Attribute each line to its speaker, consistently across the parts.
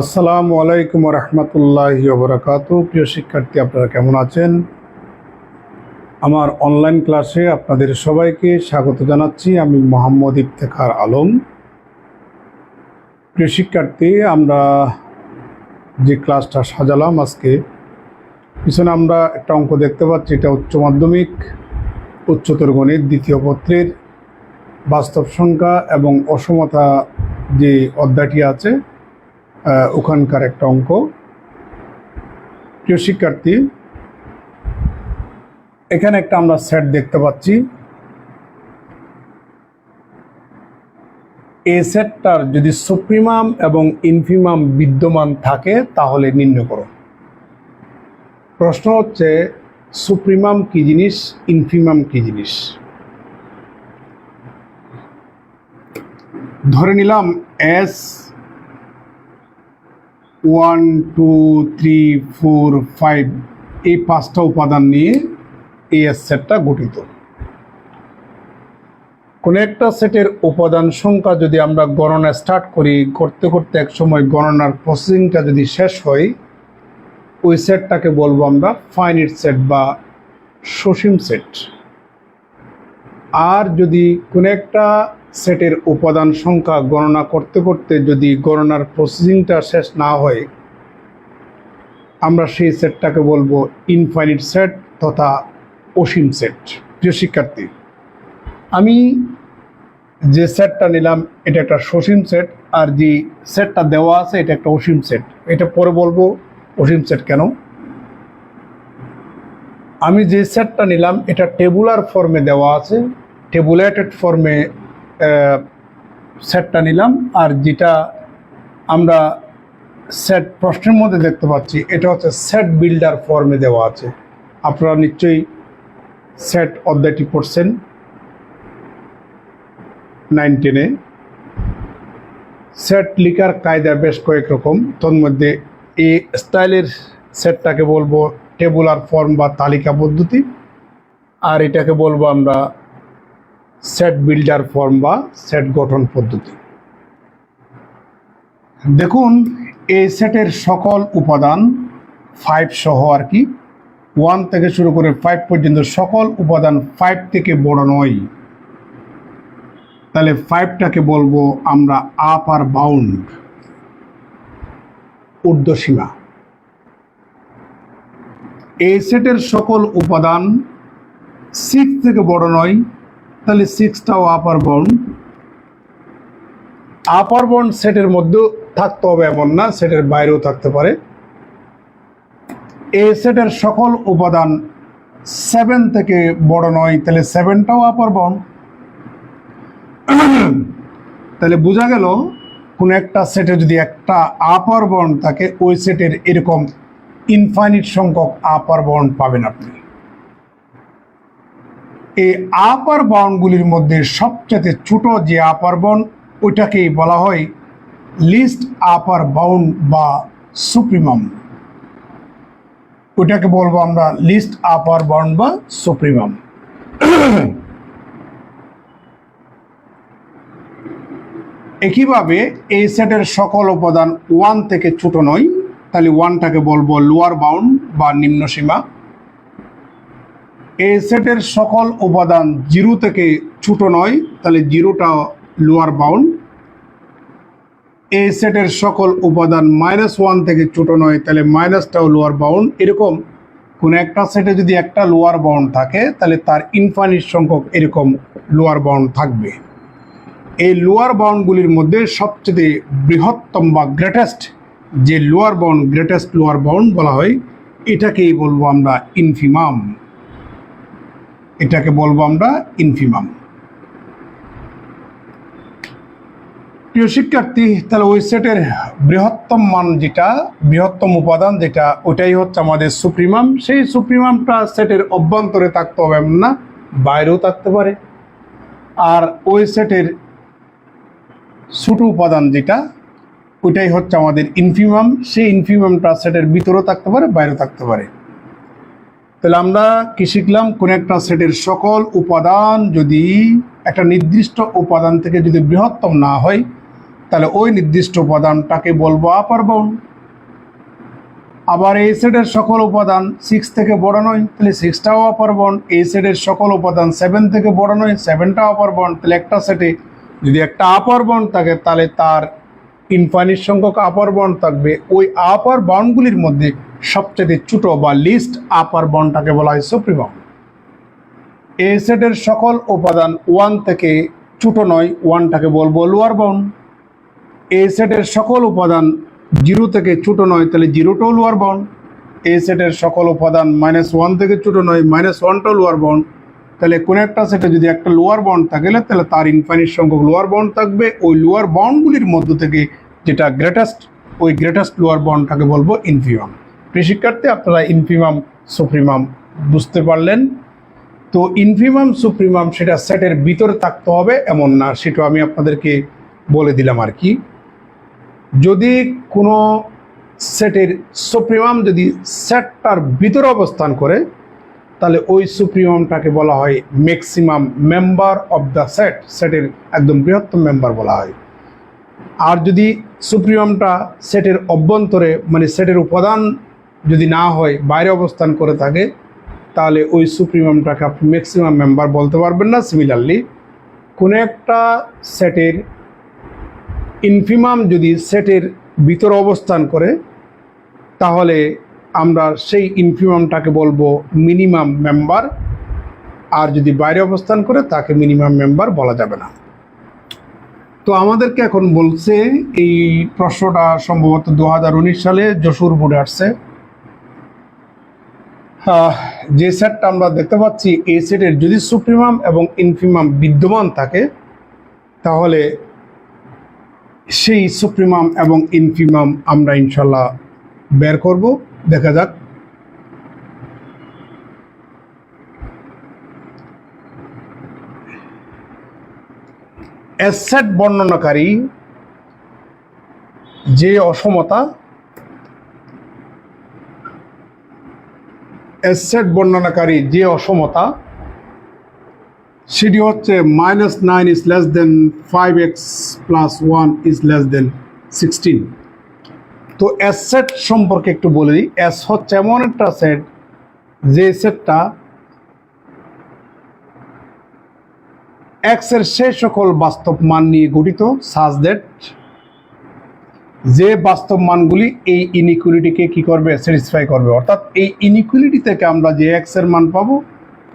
Speaker 1: আসসালামু আলাইকুম রহমতুল্লাহ বরকাত প্রিয় শিক্ষার্থী, আপনারা কেমন আছেন? আমার অনলাইন ক্লাসে আপনাদের সবাইকে স্বাগত জানাচ্ছি। আমি মোহাম্মদ ইফতেখার আলম। প্রিয় শিক্ষার্থী, আমরা যে ক্লাসটা সাজালাম আজকে, পিছনে আমরা একটা অঙ্ক দেখতে পাচ্ছি। এটা উচ্চ মাধ্যমিক, উচ্চতর গণিত, দ্বিতীয় পত্রের বাস্তব সংখ্যা এবং অসমতা যে অধ্যায়টি আছে ওখানকার একটা অঙ্ক। প্রিয় শিক্ষার্থী, এখানে একটা আমরা সেট দেখতে পাচ্ছি। এই সেটটার যদি সুপ্রিমাম এবং ইনফিমাম বিদ্যমান থাকে, তাহলে নির্ণয় করো। প্রশ্ন হচ্ছে সুপ্রিমাম কি জিনিস ইনফিমাম কি জিনিস? ধরে নিলাম S one two three four five এই পাঁচটা উপাদান নিয়ে এই সেটটা গঠিত। কোনো একটা সেটের উপাদান সংখ্যা যদি আমরা গণনা স্টার্ট করি, করতে করতে এক সময় গণনার প্রসেসিংটা যদি শেষ হয়, ওই সেটটাকে বলব আমরা ফাইনিট সেট বা সসীম সেট আর যদি কোনো একটা সেটের উপাদান সংখ্যা গণনা করতে করতে যদি গণনার প্রসেসিংটা শেষ না হয়, আমরা সেই সেটটাকে বলব ইনফাইনিট সেট তথা অসীম সেট প্রিয় শিক্ষার্থী, আমি যে সেটটা নিলাম, এটা একটা সসীম সেট আর যে সেটটা দেওয়া আছে, এটা একটা অসীম সেট এটা পরে বলব অসীম সেট কেন? আমি যে সেটটা নিলাম, এটা টেবুলার ফর্মে দেওয়া আছে। টেবুলেটেড ফর্মে সেটটা নিলাম, আর যেটা আমরা সেট প্রশ্নের মধ্যে দেখতে পাচ্ছি, এটা হচ্ছে সেট বিল্ডার ফর্মে দেওয়া আছে। আপনারা নিশ্চয়ই সেট অধ্যায়টি পড়ছেন নাইন টেনে সেট লিকার কায়দা বেশ কয়েক রকম তোর মধ্যে এই স্টাইলের সেটটাকে বলব টেবুলার ফর্ম বা তালিকা পদ্ধতি আর এটাকে বলব আমরা সেট বিল্ডার ফর্ম বা সেট গঠন পদ্ধতি। দেখুন, এই সেটের সকল উপাদান ফাইভ সহ আর কি ওয়ান থেকে শুরু করে ফাইভ পর্যন্ত সকল উপাদান ফাইভ থেকে বড় নয়। তাহলে ফাইভটাকে বলব আমরা আপ আর বাউন্ড ঊর্ধ্বসীমা। এই সেটের সকল উপাদান সিক্স থেকে বড় নয় তাহলে সিক্সটাও আপার বাউন্ড আপার বাউন্ড সেটের মধ্যেও থাকতে হবে এমন না সেটের বাইরেও থাকতে পারে। এই সেটের সকল উপাদান সেভেন থেকে বড় নয়, তাহলে সেভেনটাও আপার বাউন্ড তাহলে বোঝা গেল, কোন একটা সেটে যদি একটা আপার বন্ড থাকে, ওই সেটের এরকম ইনফাইনিট সংখ্যক আপার বন্ড পাবেন আপনি। এই আপার বাউন্ডগুলির মধ্যে সবচেয়ে ছোট যে আপার বাউন্ড ওইটাকেই বলা হয় লিস্ট আপার বাউন্ড বা সুপ্রিমাম ওইটাকে বলব আমরা লিস্ট আপার বাউন্ড বা সুপ্রিমাম একইভাবে এই সেটের সকল উপাদান ওয়ান থেকে ছোট নয়, তাহলে ওয়ানটাকে বলব লোয়ার বাউন্ড বা নিম্ন সীমা এই সেটের সকল উপাদান জিরো থেকে ছোট নয়, তাহলে জিরোটা লোয়ার বাউন্ড এই সেটের সকল উপাদান মাইনাস ওয়ান থেকে ছোট নয়, তাহলে মাইনাসটাও লোয়ার বাউন্ড এরকম কোনো একটা সেটে যদি একটা লোয়ার বাউন্ড থাকে, তাহলে তার ইনফাইনিট সংখ্যক এরকম লোয়ার বাউন্ড থাকবে। এই লোয়ার বাউন্ডগুলির মধ্যে সবচেয়ে বৃহত্তম বা গ্রেটেস্ট যে lower bound greatest lower bound বলা হয়, এটাকেই বলব আমরা ইনফিমাম এটাকে বলব আমরা ইনফিমাম প্রিয় শিক্ষার্থী, তাহলে ওই সেটের বৃহত্তম মান যেটা, বৃহত্তম উপাদান যেটা ওটাই হচ্ছে আমাদের সুপ্রিমাম। সেই সুপ্রিমামটা সেটের অভ্যন্তরে থাকতে হবে এমন না, বাইরেও থাকতে পারে। আর ওই সেটের ছোট উপাদান যেটা, ওইটাই হচ্ছে আমাদের ইনফিমাম সেই ইনফিমামটা সেটের ভিতরেও থাকতে পারে, বাইরেও থাকতে পারে। তাহলে আমরা কি শিখলাম? কোন একটা সেটের সকল উপাদান যদি একটা নির্দিষ্ট উপাদান থেকে যদি বৃহত্তম না হয়, তাহলে ওই নির্দিষ্ট উপাদানটাকে বলব আপার বাউন্ড আবার এই সেটের সকল উপাদান সিক্স থেকে বড় নয়, তাহলে সিক্সটাও আপার বন্ড এই সেটের সকল উপাদান সেভেন থেকে বড় নয় সেভেনটাও আপার বন্ড তাহলে একটা সেটে যদি একটা আপার বন্ড থাকে, তাহলে তার ইনফাইনিট সংখ্যক আপার বন্ড থাকবে। ওই আপার বাউন্ডগুলির মধ্যে সবচেয়ে ছোট বা লিস্ট আপার বন্ডটাকে বলা হয় সুপ্রিমাম এই সেটের সকল উপাদান ওয়ান থেকে ছোট নয় ওয়ানটাকে বলব লোয়ার বাউন্ড এই সেটের সকল উপাদান জিরো থেকে ছোট নয়, তাহলে জিরোটাও লোয়ার বাউন্ড এই সেটের সকল উপাদান মাইনাস ওয়ান থেকে ছোট নয় মাইনাস ওয়ানটাও লোয়ার বাউন্ড তাহলে কোনো একটা সেটে যদি একটা লোয়ার বাউন্ড থাকে, তাহলে তার ইনফাইনিট সংখ্যক লোয়ার বাউন্ড থাকবে। ওই লোয়ার বাউন্ডগুলির মধ্য থেকে যেটা গ্রেটেস্ট ওই গ্রেটেস্ট লোয়ার বাউন্ডটাকে বলব? ইনফিমাম শিক্ষার্থী আপনারা ইনফিমাম সুপ্রিমাম বুঝতে পারলেন। তো ইনফিমাম সুপ্রিমাম সেটা সেটের ভিতরে থাকতে হবে, এমন না, সেটা আমি আপনাদেরকে বলে দিলাম আর কি। যদি কোনো সেটের সুপ্রিমাম যদি সেটটার ভিতরে অবস্থান করে তাহলে ওই সুপ্রিমামটাকে বলা হয় maximum member of the set সেটের একদম বৃহত্তম মেম্বার বলা হয়। আর যদি সুপ্রিমামটা সেটের অভ্যন্তরে মানে সেটের উপাদান যদি না হয়, বাইরে অবস্থান করে থাকে, তাহলে ওই সুপ্রিমামটাকে আপনি ম্যাক্সিমাম মেম্বার বলতে পারবেন না। সিমিলারলি কোনো একটা সেটের ইনফিমাম যদি সেটের ভিতরে অবস্থান করে, তাহলে আমরা সেই ইনফিমামটাকে বলব মিনিমাম মেম্বার আর যদি বাইরে অবস্থান করে, তাকে মিনিমাম মেম্বার বলা যাবে না। তো আমাদেরকে এখন বলছে, এই প্রশ্নটা সম্ভবত দু হাজার উনিশ সালে যশোর বোর্ডে আসছে। যে সেটটা আমরা দেখতে পাচ্ছি, এই সেটের যদি সুপ্রিমাম এবং ইনফিমাম বিদ্যমান থাকে, তাহলে সেই সুপ্রিমাম এবং ইনফিমাম আমরা ইনশাল্লাহ বের করব। দেখা যাক। অ্যাসেট বর্ণনাকারী যে অসমতা, অ্যাসেট বর্ণনাকারী যে অসমতা, সেটি হচ্ছে minus nine is less than five x plus one is less than sixteen. তো এস সেট সম্পর্কে একটু বলে দিই। এস হচ্ছে এমন একটা সেট যে সেটটা এক্সের সে সকল বাস্তব মান নিয়ে গঠিত সাজ দ্যাট যে বাস্তব মানগুলি এই ইনইকুইলিটিকে কি করবে? স্যাটিসফাই করবে। অর্থাৎ এই ইনইকুইলিটি থেকে আমরা যে এক্সের মান পাবো,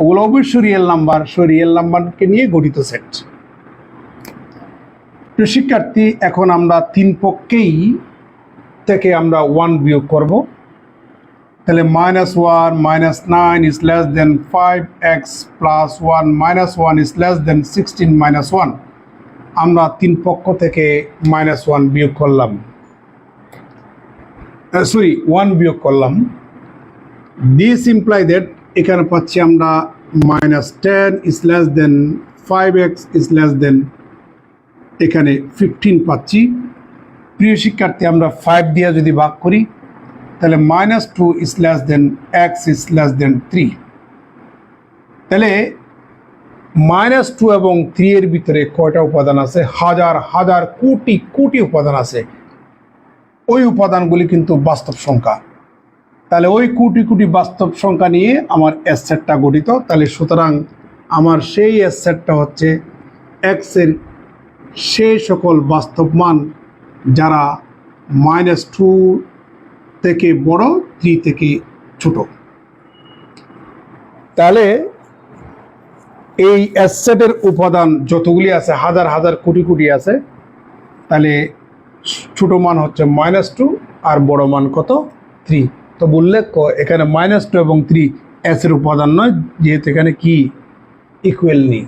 Speaker 1: ওগুলো অবশ্যই রিয়েল নাম্বার সেই রিয়েল নাম্বারকে নিয়ে গঠিত সেট শিক্ষার্থী, এখন আমরা তিন পক্ষেই থেকে আমরা ওয়ান বিয়োগ করব। তাহলে minus one minus nine is less than five x plus one minus one is less than sixteen minus one আমরা তিন পক্ষ থেকে মাইনাস ওয়ান বিয়োগ করলাম। সরি ওয়ান বিয়োগ করলাম। দিস ইমপ্লাই দ্যাট এখানে পাচ্ছি আমরা minus ten is less than five x is less than এখানে ফিফটিন পাচ্ছি। প্রিয় শিক্ষার্থী, আমরা ফাইভ দিয়ে যদি ভাগ করি, তাহলে minus two is less than x is less than three তাহলে মাইনাস টু এবং থ্রি এর ভিতরে কয়টা উপাদান আছে? হাজার হাজার, কোটি কোটি উপাদান আছে। ওই উপাদানগুলি কিন্তু বাস্তব সংখ্যা। তাহলে ওই কোটি কোটি বাস্তব সংখ্যা নিয়ে আমার এস অ্যাসেটটা গঠিত। তাহলে সুতরাং আমার সেই অ্যাসেটটা হচ্ছে এক্সের সেই সকল বাস্তব মান যারা মাইনাস টু থেকে বড় থ্রি থেকে ছোট। তাহলে এই অ্যাসেটের উপাদান যতগুলি আছে, হাজার হাজার কোটি কোটি আছে, তাহলে ছোট মান হচ্ছে মাইনাস টু আর বড় মান কত? থ্রি তো উল্লেখ্য এখানে মাইনাস টু এবং থ্রি অ্যাসের উপাদান নয়, যেহেতু এখানে কি ইকুয়াল নেই।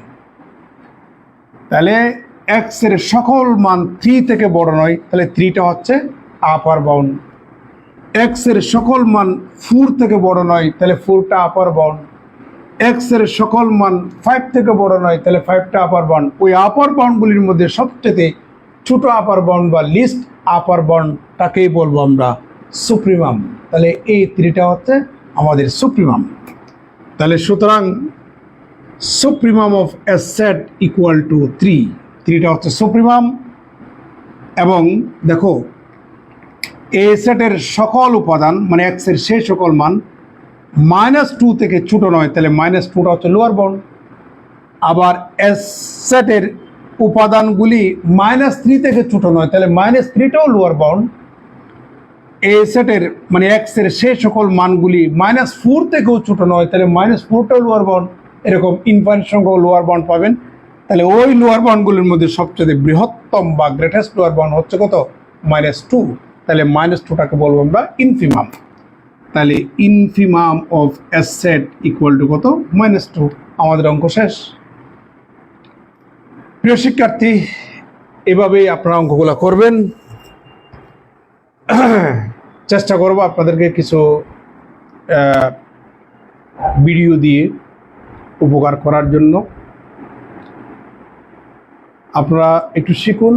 Speaker 1: তাহলে এক্সের সকল মান থ্রি থেকে বড় নয়, তাহলে থ্রিটা হচ্ছে আপার বাউন্ড এক্সের সকল মান ফোর থেকে বড় নয়, তাহলে ফোরটা আপার বাউন্ড এক্সের সকল মান ফাইভ থেকে বড় নয়, তাহলে ফাইভটা আপার বাউন্ড ওই আপার বাউন্ডগুলির মধ্যে সবচেয়ে ছোট আপার বাউন্ড বা লিস্ট আপার বাউন্ডটাকেই বলব আমরা সুপ্রিমাম তাহলে এই থ্রিটা হচ্ছে আমাদের সুপ্রিমাম তাহলে সুতরাং supremum of a set equal to three থ্রিটা হচ্ছে সুপ্রিমাম এবং দেখো এ সেটের সকল উপাদান মানে এক্সের সেই সকল মান মাইনাস টু থেকে ছোটো নয়, তাহলে মাইনাস টুটা হচ্ছে লোয়ার বাউন্ড আবার এস সেটের উপাদানগুলি মাইনাস থ্রি থেকে ছোটো নয়, তাহলে মাইনাস থ্রিটাও লোয়ার বাউন্ড এ সেটের মানে এক্সের সেই সকল মানগুলি মাইনাস ফোর থেকেও ছোটো নয়, তাহলে মাইনাস ফোরটাও লোয়ার বাউন্ড এরকম ইনফাইনিট সংখ্যক লোয়ার বাউন্ড পাবেন। তাহলে ওই লোয়ার বাউন্ডগুলির মধ্যে সবচেয়ে বৃহত্তম বা গ্রেটেস্ট লোয়ার বাউন্ড হচ্ছে কত? মাইনাস টু তাহলে মাইনাস টুটাকে বলব আমরা ইনফিমাম তাহলে infimum of S set equal to কত? মাইনাস টু আমাদের অঙ্ক শেষ। প্রিয় শিক্ষার্থী, এভাবেই আপনারা অঙ্কগুলো করবেন। চেষ্টা করব আপনাদেরকে কিছু ভিডিও দিয়ে উপকার করার জন্য। আপনারা একটু শিখুন।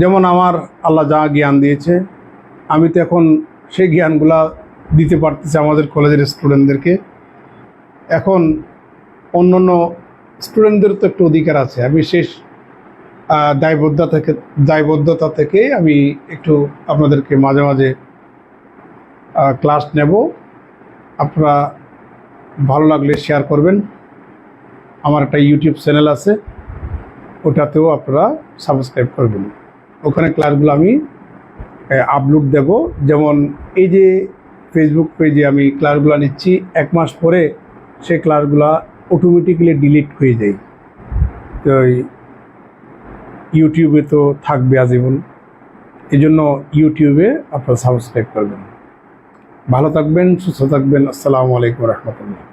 Speaker 1: যেমন আমার আল্লাহ যা জ্ঞান দিয়েছে, আমি তো এখন সেই জ্ঞানগুলা দিতে পারতেছি আমাদের কলেজের স্টুডেন্টদেরকে এখন অন্য অন্য স্টুডেন্টদের তো একটু অধিকার আছে। আমি শেষ দায়বদ্ধতা থেকে দায়বদ্ধতা থেকে আমি একটু আপনাদেরকে মাঝে মাঝে ক্লাস নেব। আপনারা ভালো লাগলে শেয়ার করবেন। আমার একটা ইউটিউব চ্যানেল আছে। ওটাতেও আপনারা সাবস্ক্রাইব করবেন। ওখানে ক্লাসগুলো আমি আপলোড দেব। যেমন এই যে ফেসবুক পেজে আমি ক্লাসগুলো নিচ্ছি, এক মাস পরে সে ক্লাসগুলো অটোমেটিক্যালি ডিলিট হয়ে যায়। তো ইউটিউবে তো থাকবে আজীবন। এই জন্য ইউটিউবে আপনারা সাবস্ক্রাইব করবেন। ভালো থাকবেন, সুস্থ থাকবেন। আসসালামু আলাইকুম রহমতুল্লাহ।